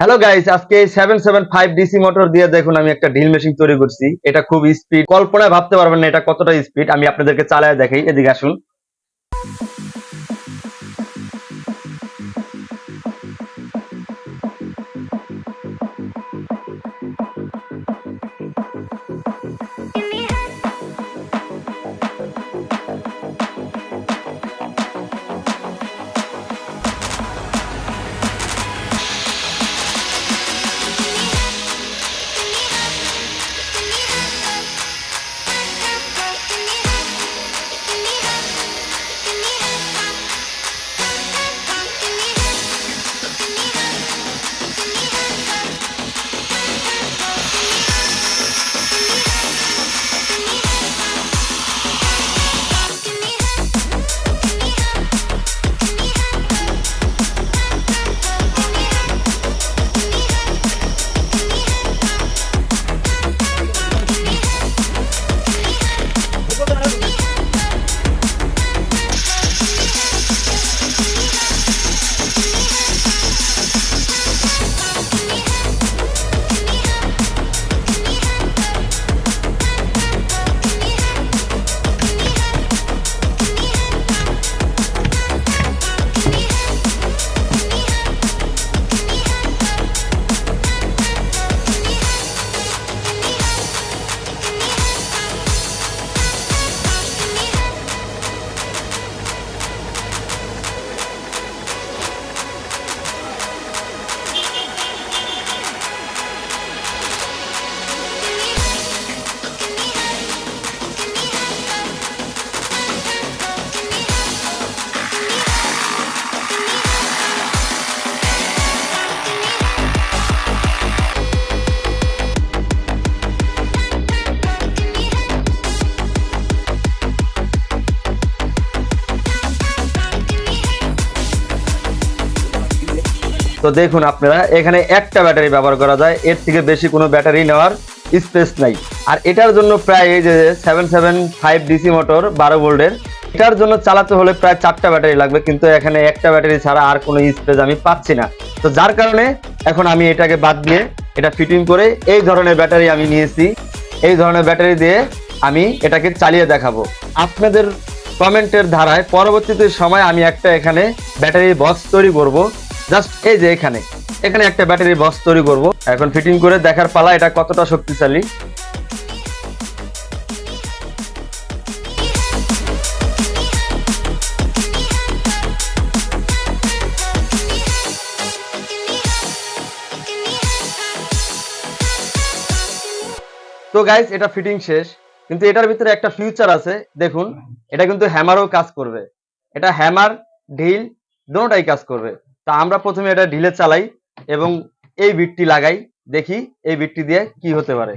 Hello guys আজকে seven seven five DC motor দিয়ে দেখুন আমি একটা ড্রিল মেশিন তৈরি করছি। এটা খুব স্পিড কল্পনায় ভাবতে পারবেন না এটা কতটা স্পিড আমি আপনাদেরকে চালায় দেখাই। এদিকে আসুন। তো দেখুন আপনারা, এখানে একটা ব্যাটারি ব্যবহার করা যায়, এর থেকে বেশি কোনো ব্যাটারি নেওয়ার স্পেস নাই। আর এটার জন্য প্রায় এই যে seven seven five DC motor বারো ভোল্টের, এটার জন্য চালাতে হলে প্রায় চারটা ব্যাটারি লাগবে, কিন্তু এখানে একটা ব্যাটারি ছাড়া আর কোনো স্পেস আমি পাচ্ছি না। তো যার কারণে এখন আমি এটাকে বাদ দিয়ে এটা ফিটিং করে এই ধরনের ব্যাটারি আমি নিয়েছি। এই ধরনের ব্যাটারি দিয়ে আমি এটাকে চালিয়ে দেখাবো। আপনাদের কমেন্টের ধারায় পরবর্তীতে সময় আমি একটা এখানে ব্যাটারি বক্স তৈরি করব। জাস্ট এই যে এখানে। এখানে একটা ব্যাটারি বক্স তৈরি করব। এখন ফিটিং করে দেখার পালা এটা কতটা শক্তিশালী। তো গাইস এটা ফিটিং শেষ। কিন্তু এটার ভিতরে একটা ফিউচার আছে, দেখুন। এটা কিন্তু হ্যামারও কাজ করবে। এটা হ্যামার ঢিল দুটোটাই কাজ করবে। তা আমরা প্রথমে এটা ঢিলে চালাই এবং এই বিটটি লাগাই, দেখি এই বিটটি দিয়ে কি হতে পারে।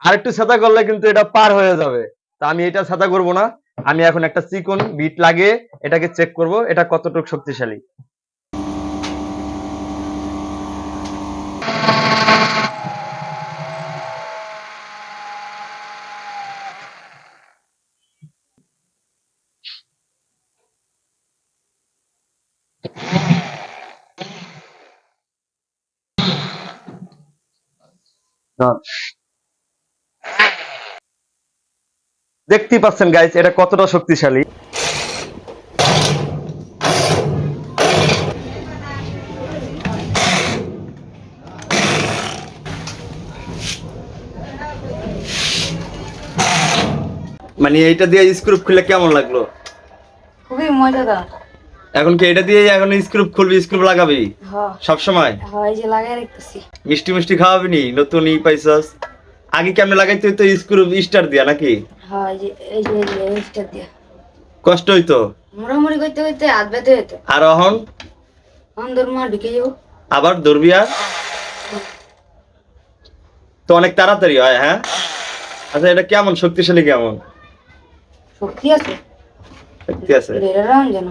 আর একটু সাদা করলে কিন্তু এটা পার হয়ে যাবে। তা আমি এটা সাদা করব না। আমি এখন একটা চিকন বিট লাগিয়ে এটাকে চেক করব, এটা কতটুকু শক্তিশালী। দেখতেই পাচ্ছেন গাইস এটা কতটা শক্তিশালী। মানে এইটা দিয়ে স্ক্রুপ খুলে কেমন লাগল? খুবই মজাদার। এখন কি এটা দিয়ে এখন স্ক্রুপ খুলবি স্ক্রুপ লাগাবি? হ্যাঁ সব সময়? হ্যাঁ এই যে লাগাই রাখতেছি। মিষ্টি মিষ্টি খাওয়াবি নি? নতুন ই পাইছস? আগে কেমনে লাগাইতে হইতো স্ক্রু স্টার দিয়া নাকি? হ্যাঁ এই যে এইটা দিয়ে। কষ্ট হইতো? মোড়ামুড়ি করতে করতে হাত ব্যথা হতো আর অহন? অন্দর মা ঢুকে যাব আবার ধরবি আর? তো অনেক তাড়াতাড়ি হয় হ্যাঁ? আচ্ছা এটা কেমন? শক্তিশালী কেমন? শক্তি আছে। শক্তি আছে। এটা রাউন্ড জানো